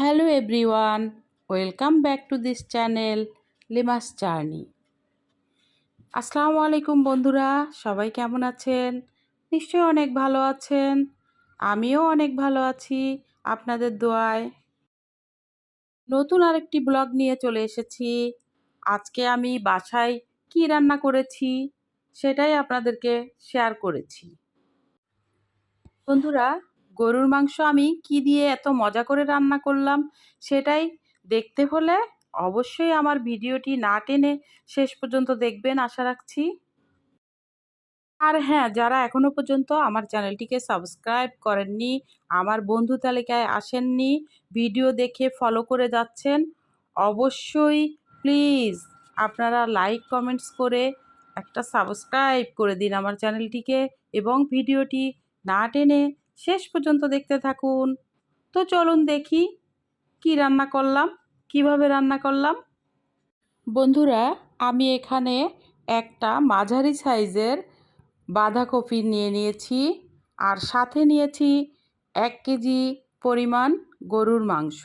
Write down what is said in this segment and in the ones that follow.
Hello everyone, welcome back to this channel Limas journey. আসসালামু আলাইকুম বন্ধুরা, সবাই কেমন আছেন? নিশ্চয়ই অনেক ভালো আছেন, আমিও অনেক ভালো আছি, আপনাদের দোয়ায়। নতুন আরেকটি ব্লগ নিয়ে চলে এসেছি। আজকে আমি বাসায় কি রান্না করেছি সেটাই আপনাদেরকে শেয়ার করেছি। বন্ধুরা গরুর মাংস আমি কি দিয়ে এত মজা করে রান্না করলাম সেটাই দেখতে হলে অবশ্যই আমার ভিডিওটি না টেনে শেষ পর্যন্ত দেখবেন, আশা রাখছি। আর হ্যাঁ যারা এখনও পর্যন্ত আমার চ্যানেলটিকে সাবস্ক্রাইব করেননি, আমার বন্ধু তালিকায় আসেননি, ভিডিও দেখে ফলো করে যাচ্ছেন, অবশ্যই প্লিজ আপনারা লাইক কমেন্টস করে একটা সাবস্ক্রাইব করে দিন আমার চ্যানেলটিকে এবং ভিডিওটি না টেনে শেষ পর্যন্ত দেখতে থাকুন। তো চলুন দেখি কি রান্না করলাম, কীভাবে রান্না করলাম। বন্ধুরা, আমি এখানে একটা মাঝারি সাইজের বাঁধাকপি নিয়ে নিয়েছি আর সাথে নিয়েছি এক কেজি পরিমাণ গরুর মাংস।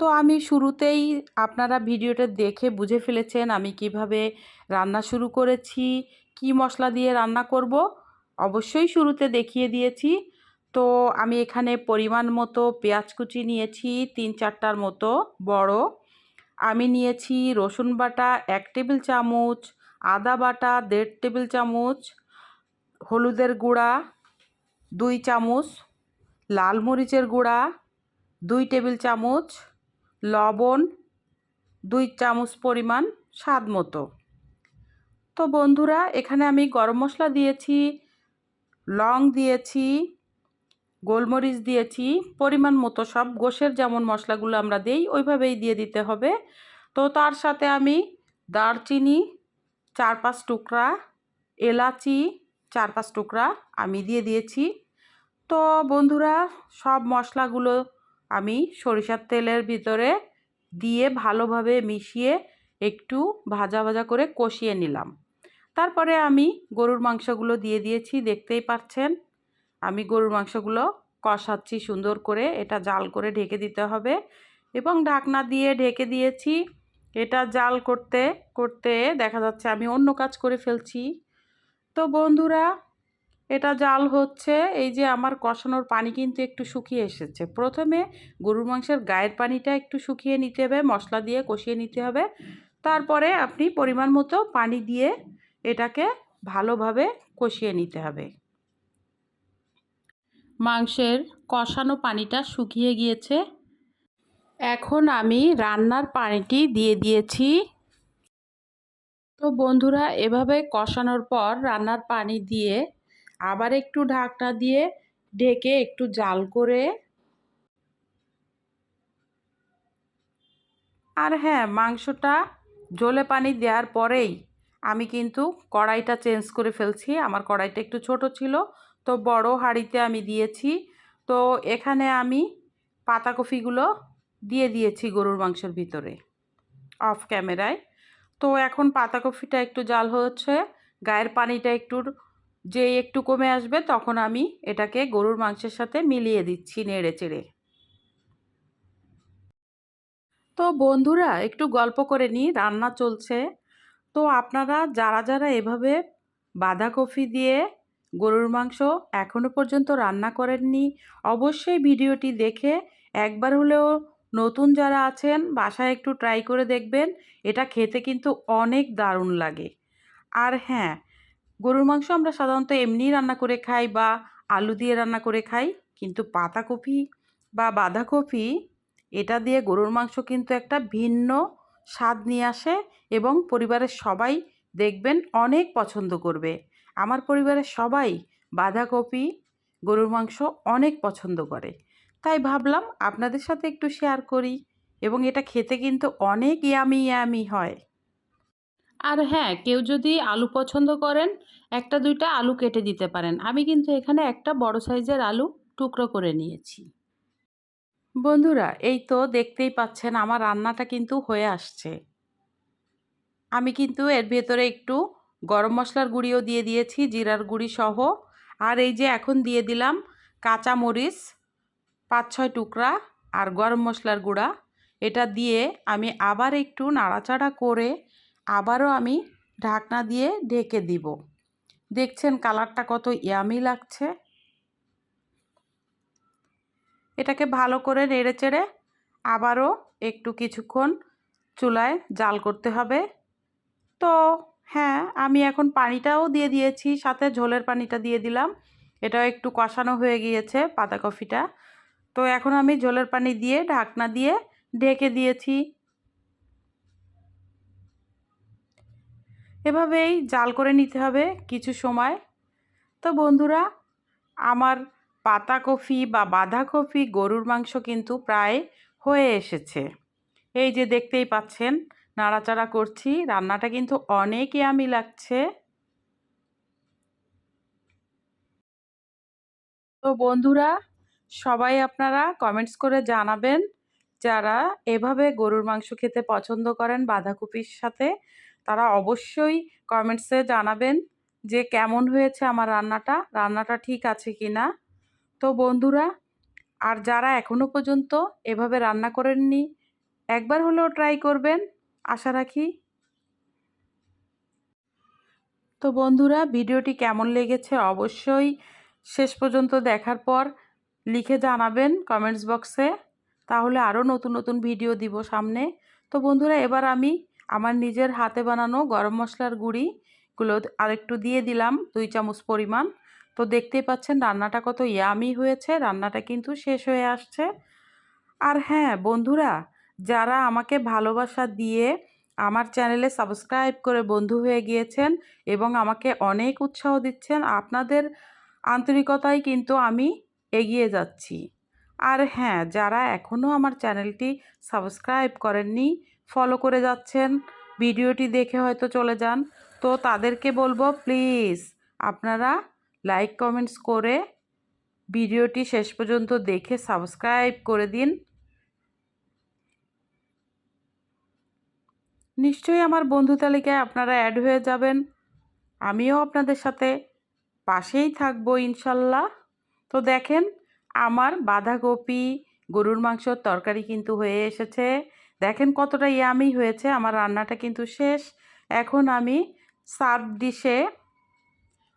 তো আমি শুরুতেই, আপনারা ভিডিওটা দেখে বুঝে ফেলেছেন আমি কীভাবে রান্না শুরু করেছি, কি মশলা দিয়ে রান্না করব, অবশ্যই শুরুতে দেখিয়ে দিয়েছি। তো আমি এখানে পরিমাণ মতো পেঁয়াজ কুচি নিয়েছি, তিন চারটার মতো বড়। আমি নিয়েছি রসুন বাটা এক টেবিল চামচ, আদা বাটা দেড় টেবিল চামচ, হলুদের গুঁড়া দুই চামচ, লাল মরিচের গুঁড়া দুই টেবিল চামচ, লবণ দুই চামচ পরিমাণ স্বাদ মতো। তো বন্ধুরা, এখানে আমি গরম মশলা দিয়েছি, লং দিয়েছি গোলমরিচ দিয়েছি, পরিমাণ মতো সব, গোশের যেমন মশলাগুলো আমরা দিই, ওইভাবেই দিয়ে দিতে হবে। তো তার সাথে আমি দারচিনি চার পাঁচ টুকরা, এলাচি চার পাঁচ টুকরা আমি দিয়ে দিয়েছি। তো বন্ধুরা, সব মশলাগুলো আমি সরিষার তেলের ভিতরে দিয়ে ভালোভাবে মিশিয়ে একটু ভাজা ভাজা করে কষিয়ে নিলাম। তারপরে আমি গরুর মাংসগুলো দিয়ে দিয়েছি, দেখতেই পাচ্ছেন। আমি গরুর মাংসগুলো কষাচ্ছি সুন্দর করে। এটা জাল করে ঢেকে দিতে হবে এবং ঢাকনা দিয়ে ঢেকে দিয়েছি। এটা জাল করতে করতে দেখা যাচ্ছে আমি অন্য কাজ করে ফেলছি। তো বন্ধুরা, এটা জাল হচ্ছে, এই যে আমার কষানোর পানি কিন্তু একটু শুকিয়ে এসেছে। প্রথমে গরুর মাংসের গায়ের পানিটা একটু শুকিয়ে নিতে হবে, মশলা দিয়ে কষিয়ে নিতে হবে। তারপরে আপনি পরিমাণ মতো পানি দিয়ে এটাকে ভালোভাবে কষিয়ে নিতে হবে। মাংসের কষানো পানিটা শুকিয়ে গিয়েছে। এখন আমি রান্নার পানিটি দিয়ে দিয়েছি। তো বন্ধুরা, এভাবে কষানোর পর রান্নার পানি দিয়ে আবার একটু ঢাকনা দিয়ে ঢেকে একটু জাল করে আর হ্যাঁ মাংসটা জলে পানি দেওয়ার পরেই আমি কিন্তু কড়াইটা চেঞ্জ করে ফেলছি। আমার কড়াইটা একটু ছোট ছিল তো বড় হাঁড়িতে আমি দিয়েছি। তো এখানে আমি পাতাকপিগুলো দিয়ে দিয়েছি গরুর মাংসের ভিতরে, অফ ক্যামেরায়। তো এখন পাতাকপিটা একটু জাল হচ্ছে, গায়ের পানিটা একটু যে একটু কমে আসবে তখন আমি এটাকে গরুর মাংসের সাথে মিলিয়ে দিচ্ছি নেড়ে চেড়ে। তো বন্ধুরা, একটু গল্প করে নিই, রান্না চলছে। তো আপনারা যারা যারা এভাবে বাঁধাকপি দিয়ে গরুর মাংস এখনও পর্যন্ত রান্না করেননি। অবশ্যই ভিডিওটি দেখে একবার হলেও নতুন যারা আছেন বাসায় একটু ট্রাই করে দেখবেন, এটা খেতে কিন্তু অনেক দারুণ লাগে। আর হ্যাঁ গরুর মাংস আমরা সাধারণত এমনিই রান্না করে খাই বা আলু দিয়ে রান্না করে খাই, কিন্তু পাতাকপি বা বাঁধাকপি, এটা দিয়ে গরুর মাংস কিন্তু একটা ভিন্ন স্বাদ নিয়ে আসে এবং পরিবারের সবাই দেখবেন অনেক পছন্দ করবে। আমার পরিবারের সবাই বাঁধাকপি গরুর মাংস অনেক পছন্দ করে। তাই ভাবলাম আপনাদের সাথে একটু শেয়ার করি এবং এটা খেতে কিন্তু অনেক ইয়ামি ইয়ামি হয়। আর হ্যাঁ কেউ যদি আলু পছন্দ করেন একটা দুইটা আলু কেটে দিতে পারেন। আমি কিন্তু এখানে একটা বড় সাইজের আলু টুকরো করে নিয়েছি। বন্ধুরা এই তো দেখতেই পাচ্ছেন আমার রান্নাটা কিন্তু হয়ে আসছে। আমি কিন্তু এর ভেতরে একটু গরম মশলার গুঁড়িও দিয়ে দিয়েছি, জিরার গুঁড়ি সহ। আর এই যে এখন দিয়ে দিলাম কাঁচা মরিচ পাঁচ ছয় টুকরা আর গরম মশলার গুঁড়া। এটা দিয়ে আমি আবার একটু নাড়াচাড়া করে আবারও আমি ঢাকনা দিয়ে ঢেকে দিব। দেখছেন কালারটা কত ইয়ামি লাগছে। এটাকে ভালো করে নেড়ে চেড়ে আবারও একটু কিছুক্ষণ চুলায় জাল করতে হবে। তো হ্যাঁ আমি এখন পানিটাও দিয়ে দিয়েছি, সাথে ঝোলের পানিটা দিয়ে দিলাম। এটাও একটু কষানো হয়ে গিয়েছে পাতাকপিটা তো এখন আমি ঝোলের পানি দিয়ে ঢাকনা দিয়ে ঢেকে দিয়েছি। এভাবেই জাল করে নিতে হবে কিছু সময়। তো বন্ধুরা, আমার পাতাকপি বা বাঁধাকপি গরুর মাংস কিন্তু প্রায় হয়ে এসেছে। এই যে দেখতেই পাচ্ছেন নাড়াচাড়া করছি। রান্নাটা কিন্তু অনেক ইয়ামি লাগছে। তো বন্ধুরা, সবাই আপনারা কমেন্টস করে জানাবেন যারা এভাবে গরুর মাংস খেতে পছন্দ করেন বাঁধাকপির সাথে। তারা অবশ্যই কমেন্টসে জানাবেন যে কেমন হয়েছে আমার রান্নাটা রান্নাটা ঠিক আছে কি না তো বন্ধুরা, আর যারা এখনও পর্যন্ত এভাবে রান্না করেননি, একবার হলেও ট্রাই করবেন। আশা রাখি। তো বন্ধুরা, ভিডিওটি কেমন লেগেছে অবশ্যই শেষ পর্যন্ত দেখার পর লিখে জানাবেন কমেন্টস বক্সে। তাহলে আরও নতুন নতুন ভিডিও দিব সামনে। তো বন্ধুরা, এবার আমি আমার নিজের হাতে বানানো গরম মশলার গুঁড়িগুলো আরেকটু দিয়ে দিলাম, দুই চামচ পরিমাণ। তো দেখতেই পাচ্ছেন, রান্নাটা কত ইয়ামি হয়েছে, রান্নাটা কিন্তু শেষ হয়ে আসছে। আর হ্যাঁ বন্ধুরা যারা আমাকে ভালোবাসা দিয়ে আমার চ্যানেলে সাবস্ক্রাইব করে বন্ধু হয়ে গিয়েছেন এবং আমাকে অনেক উৎসাহ দিচ্ছেন, আপনাদের আন্তরিকতায় কিন্তু আমি এগিয়ে যাচ্ছি। আর হ্যাঁ যারা এখনও আমার চ্যানেলটি সাবস্ক্রাইব করেননি ফলো করে যাচ্ছেন, ভিডিওটি দেখে হয়তো চলে যান, তো তাদেরকে বলব প্লিজ আপনারা লাইক কমেন্টস করে ভিডিওটি শেষ পর্যন্ত দেখে সাবস্ক্রাইব করে দিন। নিশ্চয়ই আমার বন্ধু তালিকায় আপনারা অ্যাড হয়ে যাবেন। আমিও আপনাদের সাথে পাশেই থাকব ইনশাল্লাহ। তো দেখেন, আমার বাঁধাকপি, গরুর মাংসর তরকারি কিন্তু হয়ে এসেছে। দেখেন কতটা ইয়ামি হয়েছে, আমার রান্নাটা কিন্তু শেষ। এখন আমি সার্ভ ডিশে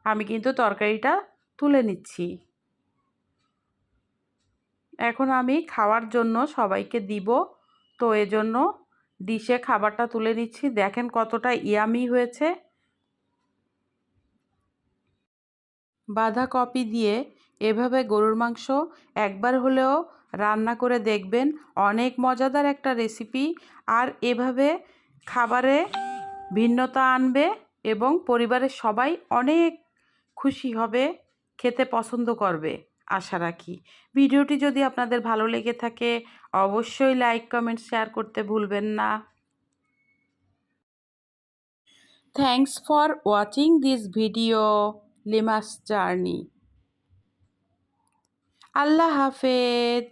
আমি কিন্তু তরকারিটা তুলে নিচ্ছি। এখন আমি খাওয়ার জন্য সবাইকে দিব, তো এজন্য ডিশে খাবারটা তুলে নিচ্ছি। দেখেন কতটা ইয়ামি হয়েছে। বাঁধাকপি দিয়ে এভাবে গরুর মাংস একবার হলেও রান্না করে দেখবেন অনেক মজাদার একটা রেসিপি। আর এভাবে খাবারে ভিন্নতা আনবে এবং পরিবারের সবাই অনেক খুশি হবে, খেতে পছন্দ করবে। আশা রাখি। ভিডিওটি যদি আপনাদের ভালো লেগে থাকে, অবশ্যই লাইক কমেন্ট শেয়ার করতে ভুলবেন না। Thanks for watching this video Limas journey আল্লাহ হাফেজ।